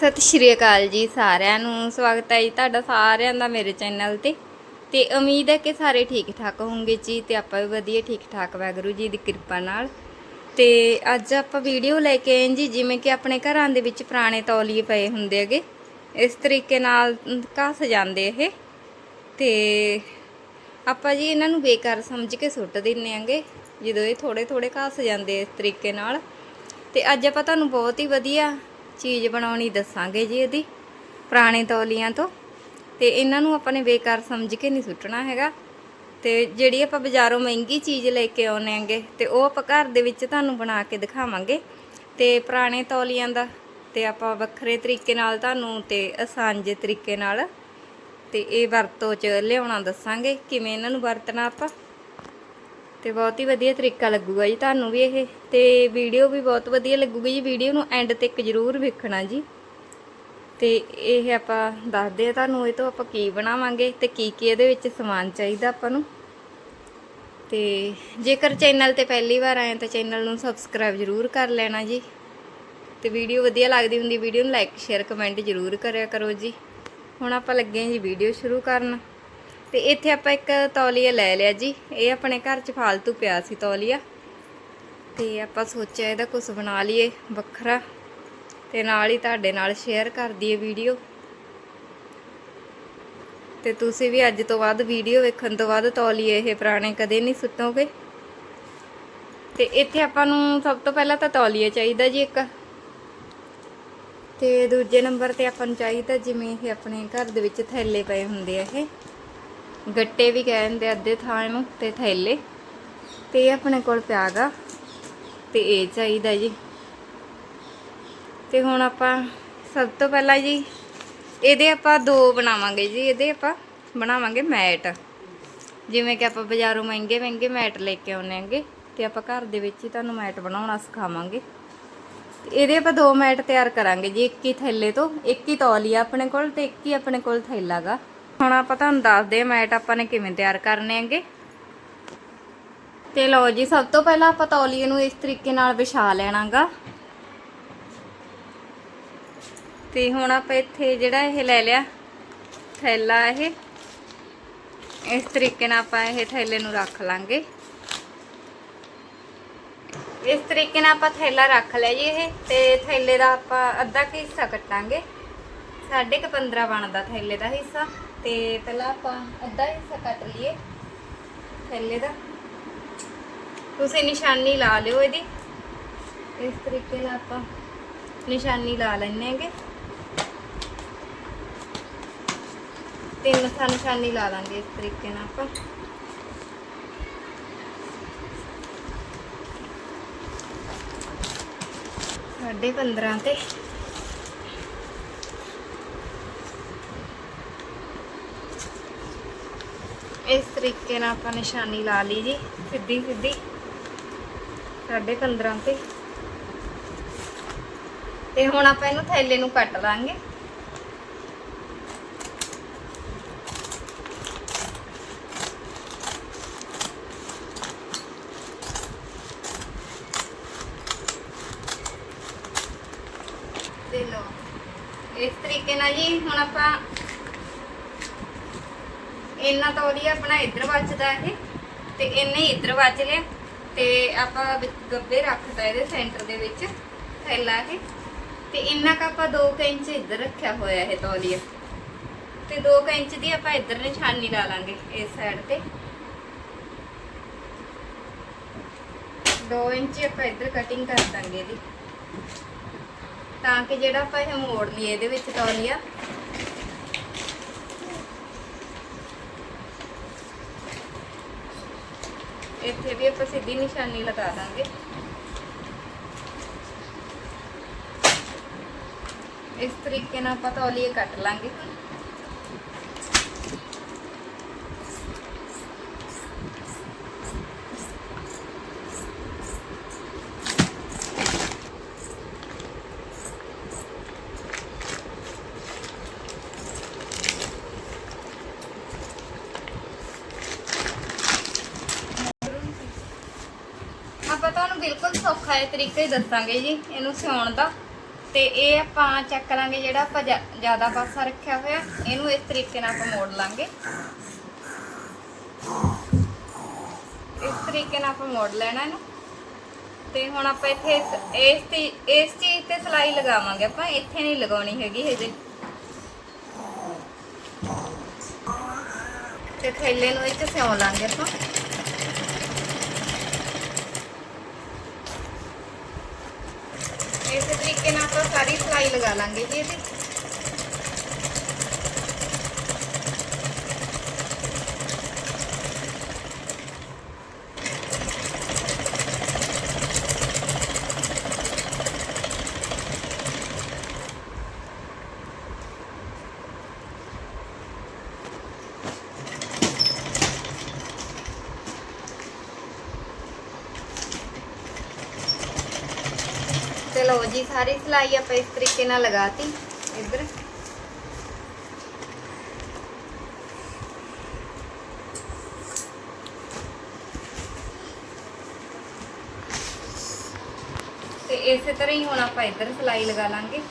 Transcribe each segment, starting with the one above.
ਸਤਿ ਸ਼੍ਰੀ ਅਕਾਲ ਜੀ ਸਾਰਿਆਂ ਨੂੰ। ਸਵਾਗਤ ਹੈ ਜੀ ਤੁਹਾਡਾ ਸਾਰਿਆਂ ਦਾ ਮੇਰੇ ਚੈਨਲ ਤੇ। ਤੇ ਉਮੀਦ ਹੈ ਕਿ ਸਾਰੇ ਠੀਕ ਠਾਕ ਹੋਵੋਗੇ ਜੀ ਤੇ ਆਪਾਂ ਵੀ ਵਧੀਆ ਠੀਕ ਠਾਕ ਵਾਹਿਗੁਰੂ ਜੀ ਦੀ ਕਿਰਪਾ ਨਾਲ। ਤੇ ਅੱਜ ਆਪਾਂ ਵੀਡੀਓ ਲੈ ਕੇ ਆਏ ਜੀ, ਜਿਵੇਂ ਕਿ ਆਪਣੇ ਘਰਾਂ ਦੇ ਵਿੱਚ ਪੁਰਾਣੇ ਤੌਲੀਏ ਪਏ ਹੁੰਦੇ ਹੈਗੇ। ਇਸ ਤਰੀਕੇ ਨਾਲ ਘਸ ਜਾਂਦੇ ਇਹ। ਤੇ ਆਪਾਂ ਜੀ ਇਹਨਾਂ ਨੂੰ ਬੇਕਾਰ ਸਮਝ ਕੇ ਸੁੱਟ ਦਿੰਨੇ ਆਂਗੇ ਜਦੋਂ ਇਹ ਥੋੜੇ ਥੋੜੇ ਘਸ ਜਾਂਦੇ ਇਸ ਤਰੀਕੇ ਨਾਲ। ਤੇ ਅੱਜ ਆਪਾਂ ਤੁਹਾਨੂੰ ਬਹੁਤ ਹੀ ਵਧੀਆ ਚੀਜ਼ ਬਣਾਉਣੀ ਦੱਸਾਂਗੇ ਜੀ ਇਹਦੀ, ਪੁਰਾਣੇ ਤੌਲੀਆਂ ਤੋਂ। ਤੇ ਇਹਨਾਂ ਨੂੰ ਆਪਾਂ ਨੇ ਬੇਕਾਰ ਸਮਝ ਕੇ ਨਹੀਂ ਸੁੱਟਣਾ ਹੈਗਾ। ਤੇ ਜਿਹੜੀ ਆਪਾਂ ਬਾਜ਼ਾਰੋਂ ਮਹਿੰਗੀ ਚੀਜ਼ ਲੈ ਕੇ ਆਉਨੇ ਆਂਗੇ ਤੇ ਉਹ ਆਪਾਂ ਘਰ ਦੇ ਵਿੱਚ ਤੁਹਾਨੂੰ ਬਣਾ ਕੇ ਦਿਖਾਵਾਂਗੇ। ਤੇ ਪੁਰਾਣੇ ਤੌਲੀਆਂ ਦਾ, ਤੇ ਆਪਾਂ ਵੱਖਰੇ ਤਰੀਕੇ ਨਾਲ ਤੁਹਾਨੂੰ ਤੇ ਆਸਾਨ ਜੇ ਤਰੀਕੇ ਨਾਲ ਤੇ ਇਹ ਵਰਤੋਂ 'ਚ ਲਿਆਉਣਾ ਦੱਸਾਂਗੇ, ਕਿਵੇਂ ਇਹਨਾਂ ਨੂੰ ਵਰਤਣਾ ਆਪਾਂ। ਤੇ ਬਹੁਤ ਹੀ ਵਧੀਆ ਤਰੀਕਾ ਲੱਗੂਗਾ ਜੀ ਤੁਹਾਨੂੰ ਵੀ ਇਹ। ਤੇ ਵੀਡੀਓ ਵੀ ਬਹੁਤ ਵਧੀਆ ਲੱਗੂਗੀ ਜੀ। ਵੀਡੀਓ ਨੂੰ ਐਂਡ ਤੱਕ ਜ਼ਰੂਰ ਵੇਖਣਾ ਜੀ। ਤੇ ਇਹ ਆਪਾਂ ਦੱਸਦੇ ਆ ਤੁਹਾਨੂੰ ਇਹ ਤੋਂ ਆਪਾਂ ਕੀ ਬਣਾਵਾਂਗੇ ਤੇ ਕੀ ਕੀ ਇਹਦੇ ਵਿੱਚ ਸਮਾਨ ਚਾਹੀਦਾ ਆਪਾਂ ਨੂੰ। ਤੇ ਜੇਕਰ ਚੈਨਲ ਤੇ ਪਹਿਲੀ ਵਾਰ ਆਏ ਤਾਂ ਚੈਨਲ ਨੂੰ ਸਬਸਕ੍ਰਾਈਬ ਜ਼ਰੂਰ ਕਰ ਲੈਣਾ ਜੀ। ਤੇ ਵੀਡੀਓ ਵਧੀਆ ਲੱਗਦੀ ਹੁੰਦੀ ਵੀਡੀਓ ਨੂੰ ਲਾਈਕ ਸ਼ੇਅਰ ਕਮੈਂਟ ਜ਼ਰੂਰ ਕਰਿਆ ਕਰੋ ਜੀ। ਹੁਣ ਆਪਾਂ ਲੱਗੇ ਹਾਂ ਜੀ ਵੀਡੀਓ ਸ਼ੁਰੂ ਕਰਨ। ਤੇ ਇੱਥੇ ਆਪਾਂ ਇੱਕ ਤੌਲੀਆ ਲੈ ਲਿਆ ਜੀ। ਇਹ ਆਪਣੇ ਘਰ 'ਚ ਫਾਲਤੂ ਪਿਆ ਸੀ ਤੌਲੀਆ। ਤੇ ਆਪਾਂ ਸੋਚਿਆ ਇਹਦਾ ਕੁਝ ਬਣਾ ਲਈਏ ਵੱਖਰਾ। ਤੇ ਨਾਲ ਹੀ ਤੁਹਾਡੇ ਨਾਲ ਸ਼ੇਅਰ ਕਰ ਦਈਏ ਵੀਡੀਓ ਤੇ ਤੁਸੀਂ ਵੀ ਅੱਜ ਤੋਂ ਬਾਅਦ ਵੀਡੀਓ ਵੇਖਣ ਤੋਂ ਬਾਅਦ ਤੌਲੀਏ ਇਹ ਪੁਰਾਣੇ ਕਦੇ ਨਹੀਂ ਸੁੱਟੋਗੇ। ਤੇ ਇੱਥੇ ਆਪਾਂ ਨੂੰ ਸਭ ਤੋਂ ਪਹਿਲਾਂ ਤਾਂ ਤੌਲੀਆ ਚਾਹੀਦਾ ਜੀ ਇੱਕ। ਤੇ ਦੂਜੇ ਨੰਬਰ ਤੇ ਆਪਾਂ ਨੂੰ ਚਾਹੀਦਾ ਜਿਵੇਂ ਇਹ ਆਪਣੇ ਘਰ ਦੇ ਵਿੱਚ ਥੈਲੇ ਪਏ ਹੁੰਦੇ ਆ ਇਹ। ਗੱਟੇ ਵੀ ਕਹਿੰਦੇ ਅੱਧੇ ਥਾਂ ਨੂੰ ਤੇ ਥੈਲੇ। ਤੇ ਇਹ ਆਪਣੇ ਕੋਲ ਪਿਆਗਾ ਤੇ ਇਹ ਚਾਹੀਦਾ ਜੀ। ਤੇ ਹੁਣ ਆਪਾਂ ਸਭ ਤੋਂ ਪਹਿਲਾਂ ਜੀ, ਇਹਦੇ ਆਪਾਂ ਦੋ ਬਣਾਵਾਂਗੇ ਜੀ। ਇਹਦੇ ਆਪਾਂ ਬਣਾਵਾਂਗੇ ਮੈਟ। ਜਿਵੇਂ ਕਿ ਆਪਾਂ ਬਾਜ਼ਾਰੋਂ ਮਹਿੰਗੇ ਮਹਿੰਗੇ ਮੈਟ ਲੈ ਕੇ ਆਉਂਦੇ ਆਂਗੇ ਤੇ ਆਪਾਂ ਘਰ ਦੇ ਵਿੱਚ ਹੀ ਤੁਹਾਨੂੰ ਮੈਟ ਬਣਾਉਣਾ ਸਿਖਾਵਾਂਗੇ। ਇਹਦੇ ਆਪਾਂ ਦੋ ਮੈਟ ਤਿਆਰ ਕਰਾਂਗੇ ਜੀ। ਇੱਕ ਹੀ ਥੈਲੇ ਤੋਂ, ਇੱਕ ਹੀ ਤੌਲੀਆ ਆਪਣੇ ਕੋਲ ਤੇ ਇੱਕ ਹੀ ਆਪਣੇ ਕੋਲ ਥੈਲਾਗਾ ਹੁਣ ਆਪਾਂ ਤੁਹਾਨੂੰ ਦੱਸਦੇ ਆ ਮੈਟ ਆਪਾਂ ਨੇ ਕਿਵੇਂ ਤਿਆਰ ਕਰਨੇ ਆਂਗੇ ਤੇ ਲਓ ਜੀ, ਸਭ ਤੋਂ ਪਹਿਲਾਂ ਆਪਾਂ ਤੌਲੀਏ ਨੂੰ ਇਸ ਤਰੀਕੇ ਨਾਲ ਵਿਛਾ ਲੈਣਾਗਾ। ਤੇ ਹੁਣ ਆਪਾਂ ਇੱਥੇ ਜਿਹੜਾ ਇਹ ਲੈ ਲਿਆ, ਥੈਲਾ ਇਹ, ਇਸ ਤਰੀਕੇ ਨਾਲ ਆਪਾਂ ਇਹ ਥੈਲੇ ਨੂੰ ਰੱਖ ਲਾਂਗੇ। ਇਸ ਤਰੀਕੇ ਨਾਲ ਆਪਾਂ ਥੈਲਾ ਰੱਖ ਲਿਆ ਜੀ ਇਹ, ਤੇ ਥੈਲੇ ਦਾ ਆਪਾਂ ਅੱਧਾ ਹਿੱਸਾ ਕੱਟਾਂਗੇ। ਸਾਢੇ ਕੁ 15 ਬਣਦਾ ਥੈਲੇ ਦਾ ਹਿੱਸਾ। ਤੇ ਪਹਿਲਾਂ ਆਪਾਂ ਅੱਧਾ ਹਿੱਸਾ ਕੱਟ ਲਈਏ। ਥੈਲੇ ਦਾ। ਤੁਸੀਂ ਨਿਸ਼ਾਨੀ ਲਾ ਲਿਓ ਇਹਦੀ। ਇਸ ਤਰੀਕੇ ਨਾਲ ਆਪਾਂ ਨਿਸ਼ਾਨੀ ਲਾ ਲੈਣੇ ਹੈਗੇ। ਤਿੰਨ ਥਾਂ ਨਿਸ਼ਾਨੀ ਲਾ ਲਾਂਗੇ ਇਸ ਤਰੀਕੇ ਨਾਲ ਆਪਾਂ। ਸਾਢੇ 15 ਤੇ ਇਸ ਤਰੀਕੇ ਨਾਲ ਆਪਾਂ ਨਿਸ਼ਾਨੀ ਲਾ ਲਈ ਜੀ, ਸਿੱਧੀ ਸਿੱਧੀ, ਸਾਢੇ 15 ਤੇ। ਤੇ ਹੁਣ ਆਪਾਂ ਇਹਨੂੰ ਥੈਲੇ ਨੂੰ ਕੱਟ ਲਾਂਗੇ। ਤੇ ਲੋ ਇਸ ਤਰੀਕੇ ਨਾਲ ਜੀ ਹੁਣ ਆਪਾਂ ਇੰਨਾ ਤੌਲੀਆ ਆਪਣਾ ਇੱਧਰ ਵੱਜਦਾ ਇਹ, ਤੇ ਇੰਨੇ ਇੱਧਰ ਵੱਜ ਲਿਆ, ਤੇ ਆਪਾਂ ਗੱਬੇ ਰੱਖਦਾ ਇਹਦੇ ਸੈਂਟਰ ਦੇ ਵਿੱਚ ਥੈਲਾ ਇਹ ਤੇ ਇੰਨਾ ਕ ਆਪਾਂ 2 ਇੰਚ ਇੱਧਰ ਰੱਖਿਆ ਹੋਇਆ ਇਹ ਤੌਲੀਆ ਤੇ 2 ਇੰਚ ਦੀ ਆਪਾਂ ਇੱਧਰ ਨਿਸ਼ਾਨੀ ਲਾ ਲਾਂਗੇ ਇਸ ਸਾਈਡ ਤੇ। 2 ਇੰਚ ਆਪਾਂ ਇੱਧਰ ਕਟਿੰਗ ਕਰ ਦਾਂਗੇ ਇਹਦੀ। ਤਾਂ ਕਿ ਜਿਹੜਾ ਆਪਾਂ ਇਹ ਮੋੜ ਲਈਏ ਇਹਦੇ ਵਿੱਚ ਤੌਲੀਆ ਇੱਥੇ ਵੀ ਆਪਾਂ ਸਿੱਧੀ ਨਿਸ਼ਾਨੀ ਲਗਾ ਦਾਂਗੇ। ਇਸ ਤਰੀਕੇ ਨਾਲ ਆਪਾਂ ਤੌਲੀਏ ਕੱਟ ਲਾਂਗੇ ਆਪਾਂ ਤੁਹਾਨੂੰ ਬਿਲਕੁਲ ਸੌਖਾ ਜਿਹਾ ਤਰੀਕਾ ਹੀ ਦੱਸਾਂਗੇ ਜੀ, ਇਹਨੂੰ ਸਿਉਣ ਦਾ। ਤੇ ਇਹ ਆਪਾਂ ਚੱਕ ਲਾਂਗੇ ਜਿਹੜਾ ਆਪਾਂ ਜ਼ਿਆਦਾ ਪਾਸਾ ਰੱਖਿਆ ਹੋਇਆ, ਇਹਨੂੰ ਇਸ ਤਰੀਕੇ ਨਾਲ ਆਪਾਂ ਮੋੜ ਲਾਂਗੇ। ਇਸ ਤਰੀਕੇ ਨਾਲ ਆਪਾਂ ਮੋੜ ਲੈਣਾ ਇਹਨੂੰ। ਤੇ ਹੁਣ ਆਪਾਂ ਇੱਥੇ ਇਸ ਇਸ ਤੇ- ਇਸ ਚੀਜ਼ ਤੇ ਸਲਾਈ ਲਗਾਵਾਂਗੇ ਆਪਾਂ, ਇੱਥੇ ਨਹੀਂ ਲਗਾਉਣੀ ਹੈਗੀ ਹਜੇ। ਤੇ ਥੈਲੇ ਨੂੰ ਇੱਥੇ ਸਿਉਂ ਲਾਂਗੇ ਆਪਾਂ ਇਸੇ ਤਰੀਕੇ ਨਾਲ ਆਪਾਂ ਸਾਰੀ ਸਲਾਈ ਲਗਾ ਲਾਂਗੇ ਜੀ ਇਹਦੀ ਚਲੋ ਜੀ ਸਾਰੀ ਸਲਾਈ ਆਪਾਂ ਇਸ ਤਰੀਕੇ ਨਾਲ ਲਗਾਤੀ, ਇੱਧਰ। ਤੇ ਇਸੇ ਤਰ੍ਹਾਂ ਹੀ ਹੁਣ ਆਪਾਂ ਇੱਧਰ ਸਲਾਈ ਲਗਾ ਲਾਂਗੇ।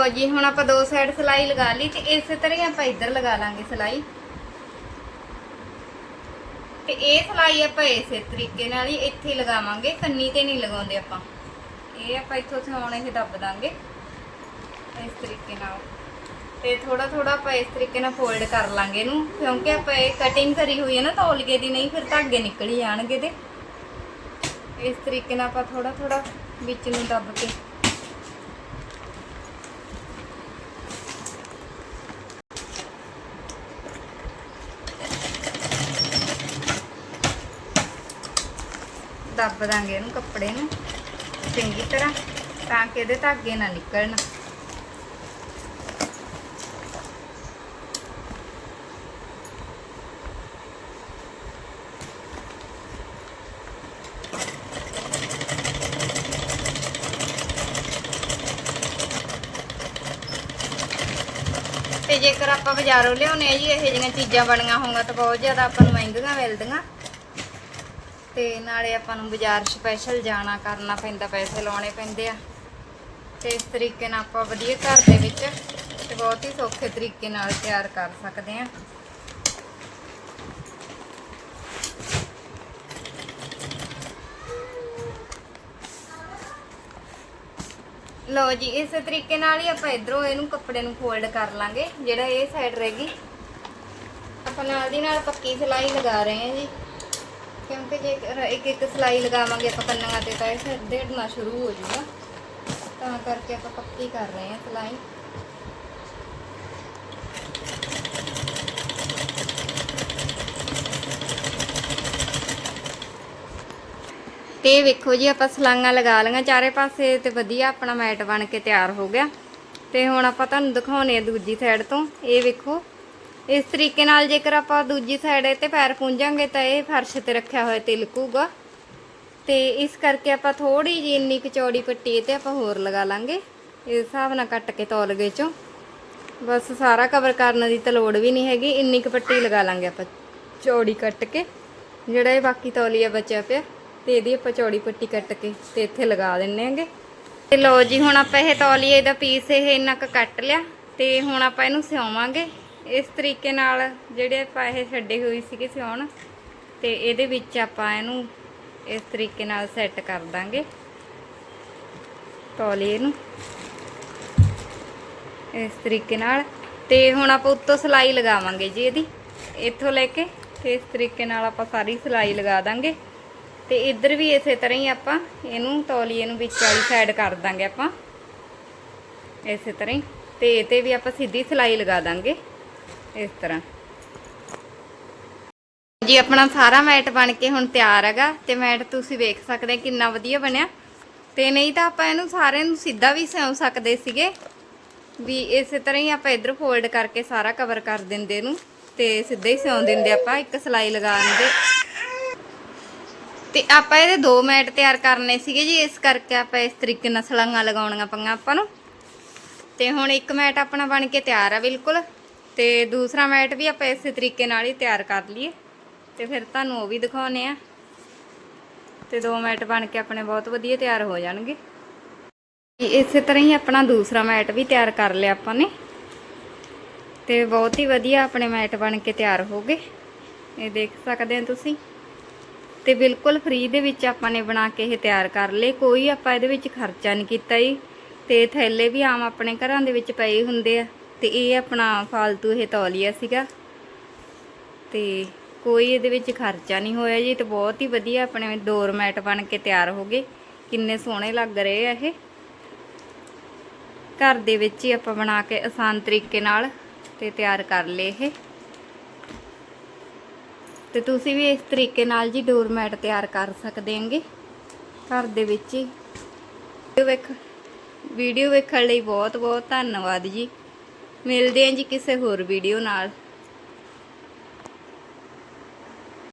ਲਓ ਜੀ, ਹੁਣ ਆਪਾਂ ਦੋ ਸਾਈਡ ਸਲਾਈ ਲਗਾ ਲਈ ਤੇ ਇਸੇ ਤਰ੍ਹਾਂ ਹੀ ਆਪਾਂ ਇੱਧਰ ਲਗਾ ਲਾਂਗੇ ਸਲਾਈ। ਤੇ ਇਹ ਸਲਾਈ ਆਪਾਂ ਇਸੇ ਤਰੀਕੇ ਨਾਲ ਹੀ ਇੱਥੇ ਲਗਾਵਾਂਗੇ, ਕੰਨੀ ਤੇ ਨਹੀਂ ਲਗਾਉਂਦੇ ਆਪਾਂ। ਇਹ ਆਪਾਂ ਇੱਥੋਂ ਸਿਉਣ ਇਹ ਦੱਬ ਦਾਂਗੇ, ਇਸ ਤਰੀਕੇ ਨਾਲ। ਤੇ ਥੋੜਾ ਥੋੜਾ ਆਪਾਂ ਇਸ ਤਰੀਕੇ ਨਾਲ ਫੋਲਡ ਕਰ ਲਾਂਗੇ ਇਹਨੂੰ, ਕਿਉਂਕਿ ਆਪਾਂ ਇਹ ਕਟਿੰਗ ਕਰੀ ਹੋਈ ਹੈ ਨਾ ਤੌਲੀਏ ਦੀ ਨਹੀਂ, ਫਿਰ ਧਾਗੇ ਨਿਕਲ ਜਾਣਗੇ ਤੇ। ਇਸ ਤਰੀਕੇ ਨਾਲ ਆਪਾਂ ਥੋੜਾ ਥੋੜਾ ਵਿੱਚ ਨੂੰ ਦੱਬ ਕੇ ਦੱਬ ਦਾਂਗੇ ਇਹਨੂੰ ਕੱਪੜੇ ਨੂੰ, ਚੰਗੀ ਤਰ੍ਹਾਂ, ਤਾਂ ਕਿ ਇਹਦੇ ਧਾਗੇ ਨਾ ਨਿਕਲਣ। ਤੇ ਜੇਕਰ ਆਪਾਂ ਬਾਜ਼ਾਰੋਂ ਲਿਆਉਨੇ ਆ ਜੀ, ਇਹੋ ਜਿਹੀਆਂ ਚੀਜ਼ਾਂ ਬਣੀਆਂ ਹੋਣਗੀਆਂ ਤਾਂ ਬਹੁਤ ਜ਼ਿਆਦਾ ਆਪਾਂ ਨੂੰ ਮਹਿੰਗੀਆਂ ਮਿਲਦੀਆਂ। ਤੇ ਨਾਲੇ ਆਪਾਂ ਨੂੰ ਬਾਜ਼ਾਰ ਸਪੈਸ਼ਲ ਜਾਣਾ, ਕਰਨਾ ਪੈਂਦਾ, ਪੈਸੇ ਲਾਉਣੇ ਪੈਂਦੇ ਆ। ਤੇ ਇਸ ਤਰੀਕੇ ਨਾਲ ਆਪਾਂ ਵਧੀਆ ਘਰ ਦੇ ਵਿੱਚ ਤੇ ਬਹੁਤ ਹੀ ਸੌਖੇ ਤਰੀਕੇ ਨਾਲ ਤਿਆਰ ਕਰ ਸਕਦੇ ਆ। ਲਓ ਜੀ, ਇਸੇ ਤਰੀਕੇ ਨਾਲ ਹੀ ਆਪਾਂ ਇਧਰੋਂ ਇਹਨੂੰ ਕੱਪੜੇ ਨੂੰ ਫੋਲਡ ਕਰ ਲਾਂਗੇ, ਜਿਹੜਾ ਇਹ ਸਾਈਡ ਰਹੇਗੀ ਆਪਾਂ ਨਾਲ ਦੀ ਨਾਲ ਪੱਕੀ ਸਿਲਾਈ ਲਗਾ ਰਹੇ ਹਾਂ ਜੀ। ਕਿਉਂਕਿ ਜੇ ਇੱਕ ਇੱਕ ਸਿਲਾਈ ਲਗਾਵਾਂਗੇ ਆਪਾਂ ਕੰਨਾਂ ਤੇ ਤਾਂ ਇਹ ਫਿਰ ਡੇਢਣਾ ਸ਼ੁਰੂ ਹੋ ਜਾਊਗਾ ਤਾਂ ਕਰਕੇ ਆਪਾਂ ਪੱਕੀ ਕਰ ਰਹੇ ਹਾਂ ਸਿਲਾਈ। ਤੇ ਇਹ ਵੇਖੋ ਜੀ, ਆਪਾਂ ਸਲਾਈਆਂ ਲਗਾ ਲਈਆਂ। ਚਾਰੇ ਪਾਸੇ ਤੇ ਵਧੀਆ ਆਪਣਾ ਮੈਟ ਬਣ ਕੇ ਤਿਆਰ ਹੋ ਗਿਆ। ਤੇ ਹੁਣ ਆਪਾਂ ਤੁਹਾਨੂੰ ਦਿਖਾਉਣੇ ਆ ਦੂਜੀ ਸਾਈਡ ਤੋਂ। ਇਹ ਵੇਖੋ ਇਸ ਤਰੀਕੇ ਨਾਲ ਜੇਕਰ ਆਪਾਂ ਦੂਜੀ ਸਾਈਡ ਤੇ ਪੈਰ ਪੂੰਝਾਂਗੇ ਤਾਂ ਇਹ ਫਰਸ਼ ਤੇ ਰੱਖਿਆ ਹੋਇਆ ਤਿਲਕੂਗਾ। ਤੇ ਇਸ ਕਰਕੇ ਆਪਾਂ ਥੋੜੀ ਜਿਹੀ ਇੰਨੀ ਕੁ ਚੌੜੀ ਪੱਟੀ ਇਹ ਤੇ ਆਪਾਂ ਹੋਰ ਲਗਾ ਲਾਂਗੇ। ਇਸ ਹਿਸਾਬ ਨਾਲ ਕੱਟ ਕੇ ਤੌਲਗੇ ਚੋਂ। ਬਸ ਸਾਰਾ ਕਵਰ ਕਰਨ ਦੀ ਤਾਂ ਲੋੜ ਵੀ ਨਹੀਂ ਹੈਗੀ। ਇੰਨੀ ਕੁ ਪੱਟੀ ਲਗਾ ਲਾਂਗੇ ਆਪਾਂ ਚੌੜੀ ਕੱਟ ਕੇ। ਜਿਹੜਾ ਇਹ ਬਾਕੀ ਤੌਲੀਆ ਬਚਿਆ ਪਿਆ, ਤੇ ਇਹਦੀ ਆਪਾਂ ਚੌੜੀ ਪੱਟੀ ਕੱਟ ਕੇ ਤੇ ਇੱਥੇ ਲਗਾ ਦਿੰਨੇ ਆਂਗੇ ਤੇ ਲਓ ਜੀ, ਹੁਣ ਆਪਾਂ ਇਹ ਤੌਲੀਏ ਦਾ ਪੀਸ ਇਹ ਇੰਨਾ ਕੁ ਕੱਟ ਲਿਆ। ਤੇ ਹੁਣ ਆਪਾਂ ਇਹਨੂੰ ਸਿਉਵਾਂਗੇ। ਇਸ ਤਰੀਕੇ ਨਾਲ ਜਿਹੜੇ ਆਪਾਂ ਇਹ ਛੱਡੇ ਹੋਏ ਸੀਗੇ ਸਿਉਣ, ਤੇ ਇਹਦੇ ਵਿੱਚ ਆਪਾਂ ਇਹਨੂੰ ਇਸ ਤਰੀਕੇ ਨਾਲ ਸੈੱਟ ਕਰ ਦਾਂਗੇ। ਤੌਲੀਏ ਨੂੰ ਇਸ ਤਰੀਕੇ ਨਾਲ। ਤੇ ਹੁਣ ਆਪਾਂ ਉੱਤੋਂ ਸਲਾਈ ਲਗਾਵਾਂਗੇ ਜੀ ਇਹਦੀ। ਇੱਥੋਂ ਲੈ ਕੇ ਤੇ ਇਸ ਤਰੀਕੇ ਨਾਲ ਆਪਾਂ ਸਾਰੀ ਸਲਾਈ ਲਗਾ ਦਾਂਗੇ। ਤੇ ਇੱਧਰ ਵੀ ਇਸੇ ਤਰ੍ਹਾਂ ਹੀ ਆਪਾਂ ਇਹਨੂੰ ਤੌਲੀਏ ਨੂੰ ਵਿੱਚ ਵਾਲੀ ਸਾਈਡ ਕਰ ਦਾਂਗੇ ਆਪਾਂ। ਇਸੇ ਤਰ੍ਹਾਂ ਹੀ। ਤੇ ਇਹ ਤੇ ਵੀ ਆਪਾਂ ਸਿੱਧੀ ਸਲਾਈ ਲਗਾ ਦਾਂਗੇ। ਇਸ ਤਰ੍ਹਾਂ। ਜੀ, ਆਪਣਾ ਸਾਰਾ ਮੈਟ ਬਣ ਕੇ ਹੁਣ ਤਿਆਰ ਹੈਗਾ ਤੇ ਮੈਟ ਤੁਸੀਂ ਵੇਖ ਸਕਦੇ ਕਿੰਨਾ ਵਧੀਆ ਬਣਿਆ। ਤੇ ਨਹੀਂ ਤਾਂ ਆਪਾਂ ਇਹਨੂੰ ਸਾਰਿਆਂ ਨੂੰ ਸਿੱਧਾ ਵੀ ਸਿਉਂ ਸਕਦੇ ਸੀਗੇ। ਵੀ ਇਸੇ ਤਰ੍ਹਾਂ ਹੀ ਆਪਾਂ ਇਧਰ ਫੋਲਡ ਕਰਕੇ ਸਾਰਾ ਕਵਰ ਕਰ ਦਿੰਦੇ ਇਹਨੂੰ ਤੇ ਸਿੱਧਾ ਹੀ ਸਿਉਂ ਦਿੰਦੇ ਆਪਾਂ, ਇੱਕ ਸਲਾਈ ਲਗਾਉਣ ਦੇ। ਤੇ ਆਪਾਂ ਇਹਦੇ ਦੋ ਮੈਟ ਤਿਆਰ ਕਰਨੇ ਸੀਗੇ ਜੀ, ਇਸ ਕਰਕੇ ਆਪਾਂ ਇਸ ਤਰੀਕੇ ਨਾਲ ਸਲਾਂਗਾ ਲਗਾਉਣੀਆਂ ਪਈਆਂ ਆਪਾਂ ਨੂੰ। ਤੇ ਹੁਣ ਇੱਕ ਮੈਟ ਆਪਣਾ ਬਣ ਕੇ ਤਿਆਰ ਆ ਬਿਲਕੁਲ। ਤੇ ਦੂਸਰਾ ਮੈਟ ਵੀ ਆਪਾਂ ਇਸੇ ਤਰੀਕੇ ਨਾਲ ਹੀ ਤਿਆਰ ਕਰ ਲਈਏ। ਤੇ ਫਿਰ ਤੁਹਾਨੂੰ ਉਹ ਵੀ ਦਿਖਾਉਨੇ ਆ ਤੇ ਦੋ ਮੈਟ ਬਣ ਕੇ ਆਪਣੇ ਬਹੁਤ ਵਧੀਆ ਤਿਆਰ ਹੋ ਜਾਣਗੇ। ਇਸੇ ਤਰ੍ਹਾਂ ਹੀ ਆਪਣਾ ਦੂਸਰਾ ਮੈਟ ਵੀ ਤਿਆਰ ਕਰ ਲਿਆ ਆਪਾਂ ਨੇ। ਤੇ ਬਹੁਤ ਹੀ ਵਧੀਆ ਆਪਣੇ ਮੈਟ ਬਣ ਕੇ ਤਿਆਰ ਹੋ ਗਏ। ਇਹ ਦੇਖ ਸਕਦੇ ਹੋ ਤੁਸੀਂ। ਤੇ ਬਿਲਕੁਲ ਫ੍ਰੀ ਦੇ ਵਿੱਚ ਆਪਾਂ ਨੇ ਬਣਾ ਕੇ ਇਹ ਤਿਆਰ ਕਰ ਲਏ। ਕੋਈ ਆਪਾਂ ਇਹਦੇ ਵਿੱਚ ਖਰਚਾ ਨਹੀਂ ਕੀਤਾ ਜੀ। ਤੇ ਥੈਲੇ ਵੀ ਆਮ ਆਪਣੇ ਘਰਾਂ ਦੇ ਵਿੱਚ ਪਏ ਹੁੰਦੇ ਆ। ਤੇ ਇਹ ਆਪਣਾ ਫਾਲਤੂ ਇਹ ਤੌਲੀਆ ਸੀਗਾ। ਤੇ ਕੋਈ ਇਹਦੇ ਵਿੱਚ ਖਰਚਾ ਨਹੀਂ ਹੋਇਆ ਜੀ, ਤੇ ਬਹੁਤ ਹੀ ਵਧੀਆ ਆਪਣੇ ਡੋਰਮੈਟ ਬਣ ਕੇ ਤਿਆਰ ਹੋ ਗਏ। ਕਿੰਨੇ ਸੋਹਣੇ ਲੱਗ ਰਹੇ ਆ ਇਹ। ਘਰ ਦੇ ਵਿੱਚ ਹੀ ਆਪਾਂ ਬਣਾ ਕੇ ਆਸਾਨ ਤਰੀਕੇ ਨਾਲ ਤੇ ਤਿਆਰ ਕਰ ਲਏ ਇਹ। ਤੇ ਤੁਸੀਂ ਵੀ ਇਸ ਤਰੀਕੇ ਨਾਲ ਜੀ ਡੋਰਮੈਟ ਤਿਆਰ ਕਰ ਸਕਦੇ ਹੋਗੇ। ਘਰ ਦੇ ਵਿੱਚ ਹੀ। ਵੀਡੀਓ ਵੇਖ ਵੀਡੀਓ ਵੇਖਣ ਲਈ ਬਹੁਤ ਬਹੁਤ ਧੰਨਵਾਦ ਜੀ। ਮਿਲਦੇ ਹਾਂ ਜੀ ਕਿਸੇ ਹੋਰ ਵੀਡੀਓ ਨਾਲ।